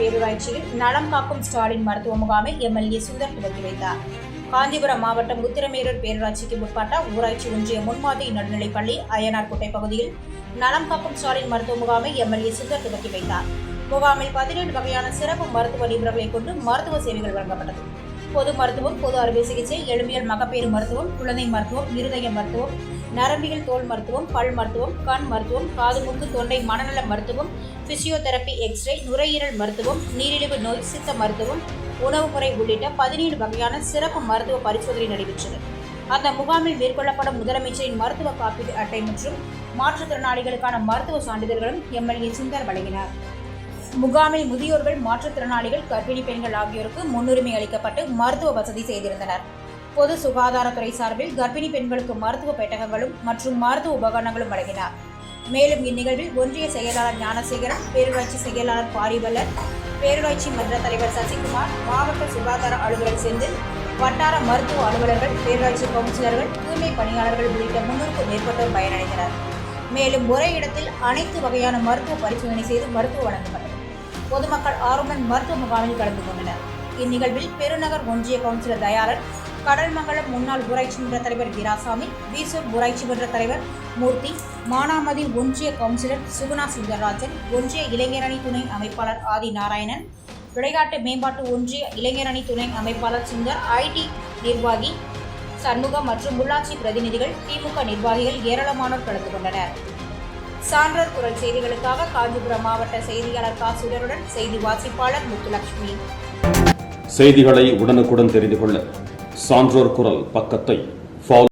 பேரூராட்சியில் நலம் காக்கும் ஸ்டாலின் மருத்துவ முகாமை எம்எல்ஏ சுந்தர் துவக்கி வைத்தார். காஞ்சிபுரம் மாவட்டம் உத்திரமேரூர் பேரூராட்சிக்கு உட்பட்ட ஊராட்சி ஒன்றிய முன்மாதிரி நடுநிலைப்பள்ளி அய்யனார்கோட்டை பகுதியில் நலம் காக்கும் ஸ்டாலின் மருத்துவ முகாமை எம்எல்ஏ சுந்தர் துவக்கி வைத்தார். முகாமில் பதினேழு வகையான சிறப்பு மருத்துவ நிபுணர்களை கொண்டு மருத்துவ சேவைகள் வழங்கப்பட்டது. பொது மருத்துவம் பொது அறுவை சிகிச்சை எலும்பியல் மகப்பேறு மருத்துவம் குழந்தை மருத்துவம் இருதய மருத்துவம் நரம்பியல் தோல் மருத்துவம் பல் மருத்துவம் கண் மருத்துவம் காது மூக்கு தொண்டை மனநல மருத்துவம் பிசியோதெரபி எக்ஸ்ரே நுரையீரல் மருத்துவம் நீரிழிவு நோய் சித்த மருத்துவம் உணவு முறை உள்ளிட்ட பதினேழு வகையான சிறப்பு மருத்துவ பரிசோதனை நடைபெற்றது. அந்த முகாமில் மேற்கொள்ளப்படும் முதலமைச்சரின் மருத்துவ காப்பீடு அட்டை மற்றும் மாற்றுத்திறனாளிகளுக்கான மருத்துவ சான்றிதழ்களும் எம்எல்ஏ சுந்தர் வழங்கினார். முகாமில் முதியோர்கள் மாற்றுத்திறனாளிகள் கர்ப்பிணி பெண்கள் ஆகியோருக்கு முன்னுரிமை அளிக்கப்பட்டு மருத்துவ வசதி செய்திருந்தனர். பொது சுகாதாரத்துறை சார்பில் கர்ப்பிணி பெண்களுக்கு மருத்துவ பெட்டகங்களும் மற்றும் மருத்துவ உபகரணங்களும் வழங்கினார். மேலும் இந்நிகழ்வில் ஒன்றிய செயலாளர் ஞானசேகரன் பேரூராட்சி செயலாளர் பாரிவல்லர் பேரூராட்சி மன்ற தலைவர் சசிகுமார் மாவட்ட சுகாதார அலுவலர் செந்தில் வட்டார மருத்துவ அலுவலர்கள் பேரூராட்சி கவுன்சிலர்கள் தூய்மை பணியாளர்கள் உள்ளிட்ட முன்னூறுக்கும் மேற்பட்டோர் பயனடைந்தனர். மேலும் ஒரே இடத்தில் அனைத்து வகையான மருத்துவ பரிசோதனை செய்து மருத்துவ வழங்கப்பட்டது. பொதுமக்கள் ஆர்வமன் மருத்துவ முகாமில் கலந்து கொண்டனர். இந்நிகழ்வில் பெருநகர் ஒன்றிய கவுன்சிலர் தயாளன் கடல்மங்கலம் முன்னாள் ஊராட்சி மன்ற தலைவர் வீராசாமி வீசூர் ஊராட்சி மன்ற தலைவர் மூர்த்தி மானாமதி ஒன்றிய கவுன்சிலர் சுகுணா சுந்தரராஜன் ஒன்றிய இளைஞரணி துணை அமைப்பாளர் ஆதி நாராயணன் விளையாட்டு மேம்பாட்டு ஒன்றிய இளைஞரணி துணை அமைப்பாளர் சுந்தர் ஐடி நிர்வாகி சண்முகம் மற்றும் உள்ளாட்சி பிரதிநிதிகள் திமுக நிர்வாகிகள் ஏராளமானோர் கலந்து கொண்டனர். சான்றோர் குரல் செய்திகளுக்காக காஞ்சிபுரம் மாவட்ட செய்தியாளர் காசுடருடன் செய்தி வாசிப்பாளர் முத்துலட்சுமி. செய்திகளை உடனுக்குடன் தெரிந்து கொள்ள சான்றோர் குரல் பக்கத்தை